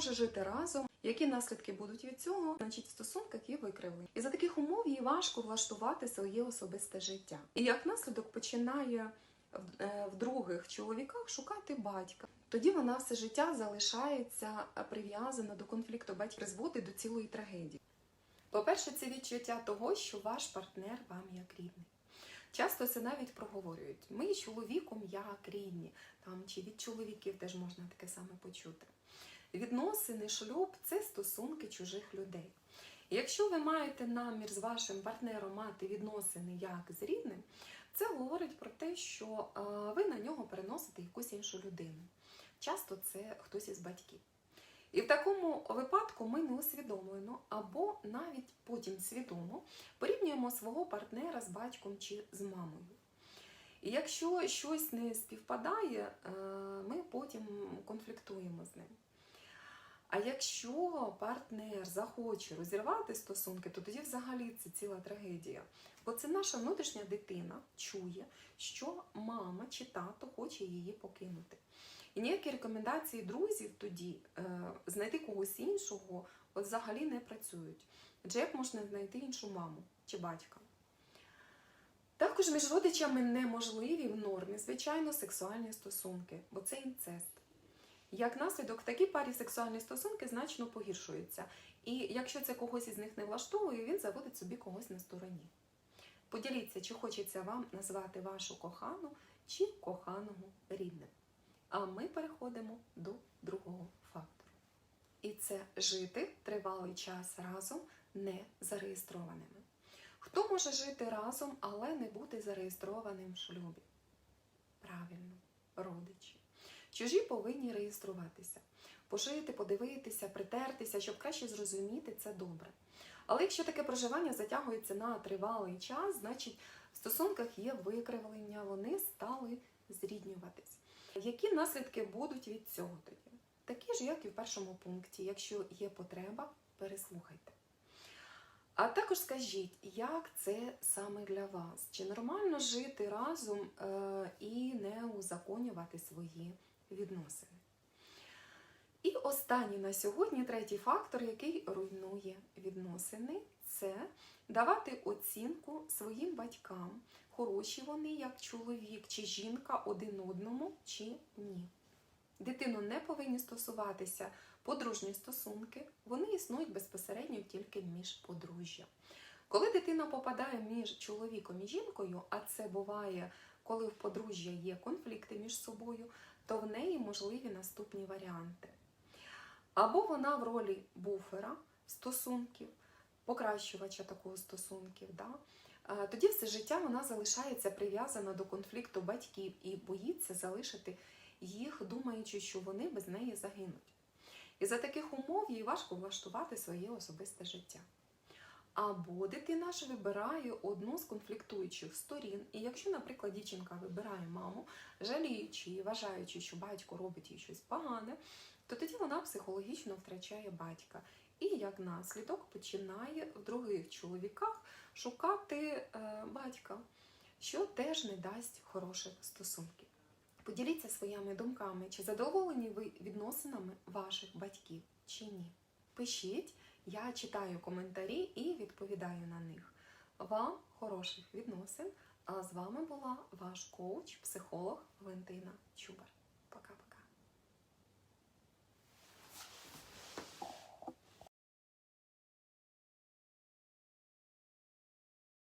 може жити разом, які наслідки будуть від цього, значить в стосунках є викривлення. І за таких умов їй важко влаштувати своє особисте життя. І як наслідок починає в- е, других чоловіках шукати батька. Тоді вона все життя залишається е, прив'язана до конфлікту батьків, призводить до цілої трагедії. По-перше, це відчуття того, що ваш партнер вам як рідний. Часто це навіть проговорюють. Ми чоловіком як рідні, там чи від чоловіків теж можна таке саме почути. Відносини, шлюб це стосунки чужих людей. І Якщо ви маєте намір з вашим партнером мати відносини як з рідним, це говорить про те, що е, ви на нього переносите якусь іншу людину. Часто це хтось із батьків. І в такому випадку ми неусвідомлено або навіть потім свідомо порівнюємо свого партнера з батьком чи з мамою. І якщо щось не співпадає, е, ми потім конфліктуємо з ним. А якщо партнер захоче розірвати стосунки, то тоді взагалі це ціла трагедія. Бо це наша внутрішня дитина чує, що мама чи тато хоче її покинути. І ніякі рекомендації друзів тоді е, знайти когось іншого от взагалі не працюють. Адже як можна знайти іншу маму чи батька? Також між родичами неможливі в нормі, звичайно, сексуальні стосунки, бо це інцест. Як наслідок, в такій парі сексуальні стосунки значно погіршуються. І якщо це когось із них не влаштовує, він заводить собі когось на стороні. Поділіться, чи хочеться вам назвати вашу кохану чи коханого рідним. А ми переходимо до другого фактору. І це жити тривалий час разом не зареєстрованими. Хто може жити разом, але не бути зареєстрованим в шлюбі? Правильно, родичі. Чужі повинні реєструватися, пожити, подивитися, притертися, щоб краще зрозуміти це добре. Але якщо таке проживання затягується на тривалий час, значить в стосунках є викривлення, вони стали зріднюватись. Які наслідки будуть від цього тоді? Такі ж, як і в першому пункті. Якщо є потреба, переслухайте. А також скажіть, як це саме для вас? Чи нормально жити разом е, і не узаконювати свої відносини? І останній на сьогодні третій фактор, який руйнує відносини, це давати оцінку своїм батькам, хороші вони як чоловік чи жінка один одному чи ні. Дитину не повинні стосуватися подружні стосунки, вони існують безпосередньо тільки між подружжя. Коли дитина попадає між чоловіком і жінкою, а це буває, коли в подружжя є конфлікти між собою, то в неї можливі наступні варіанти. Або вона в ролі буфера стосунків, покращувача такого стосунків. Да? Тоді все життя вона залишається прив'язана до конфлікту батьків і боїться залишити їх, думаючи, що вони без неї загинуть. І за таких умов їй важко влаштувати своє особисте життя. Або дитина ж вибирає одну з конфліктуючих сторін. І якщо, наприклад, дівчинка вибирає маму, жаліючи і вважаючи, що батько робить їй щось погане, то тоді вона психологічно втрачає батька. І як наслідок починає в других чоловіках шукати е, батька, що теж не дасть хороших стосунків. Поділіться своїми думками, чи задоволені ви відносинами ваших батьків чи ні. Пишіть, я читаю коментарі і відповідаю на них. Вам хороших відносин. А з вами була ваш коуч, психолог Валентина Чубар. Пока.